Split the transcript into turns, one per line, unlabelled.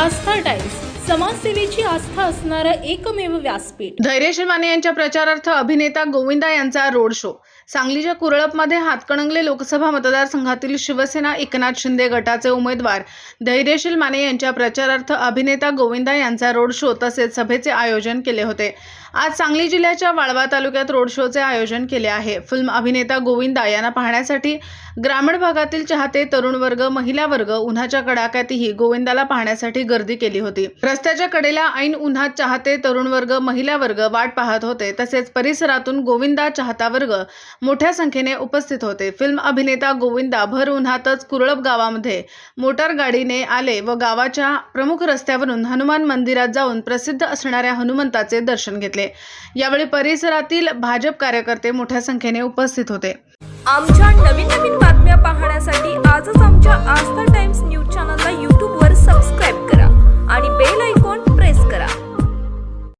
आस्था times समाजसेवेची आस्था असणारं एकमेव व्यासपीठ.
धैर्यशील माने यांच्या प्रचारार्थ अभिनेता गोविंदा यांचा रोड शो. सांगलीच्या कुरळपमध्ये हातकणंगले लोकसभा मतदारसंघातील शिवसेना एकनाथ शिंदे गटाचे उमेदवार. धैर्यशील माने यांच्या प्रचारार्थ अभिनेता गोविंदा यांचा रोड शो तसेच सभेचे आयोजन केले होते. आज सांगली जिल्ह्याच्या वाळवा तालुक्यात रोड शोचे आयोजन केले आहे. फिल्म अभिनेता गोविंदा यांना पाहण्यासाठी ग्रामीण भागातील चाहते तरुण वर्ग महिला वर्ग उन्हाच्या कडाक्यातही गोविंदाला पाहण्यासाठी गर्दी केली होती. रस्त्याच्या कडेला ऐन उन्हात चाहते तरुण वर्ग महिला वर्ग वाट पाहत होते. तसेच परिसरातून गोविंदा चाहता वर्ग मोठ्या संख्येने उपस्थित होते. फिल्म अभिनेता गोविंदा भर उन्हातच कुरळप गावामध्ये मोटार गाडीने आले व गावाच्या प्रमुख रस्त्यावरून हनुमान मंदिरात जाऊन प्रसिद्ध असणाऱ्या हनुमंताचे दर्शन घेतले. यावेळी परिसरातील भाजप कार्यकर्ते मोठ्या संख्येने उपस्थित होते.
आमच्या नवीन नवीन बातम्या पाहण्यासाठी आजच आमच्या आस्था टाइम्स न्यूज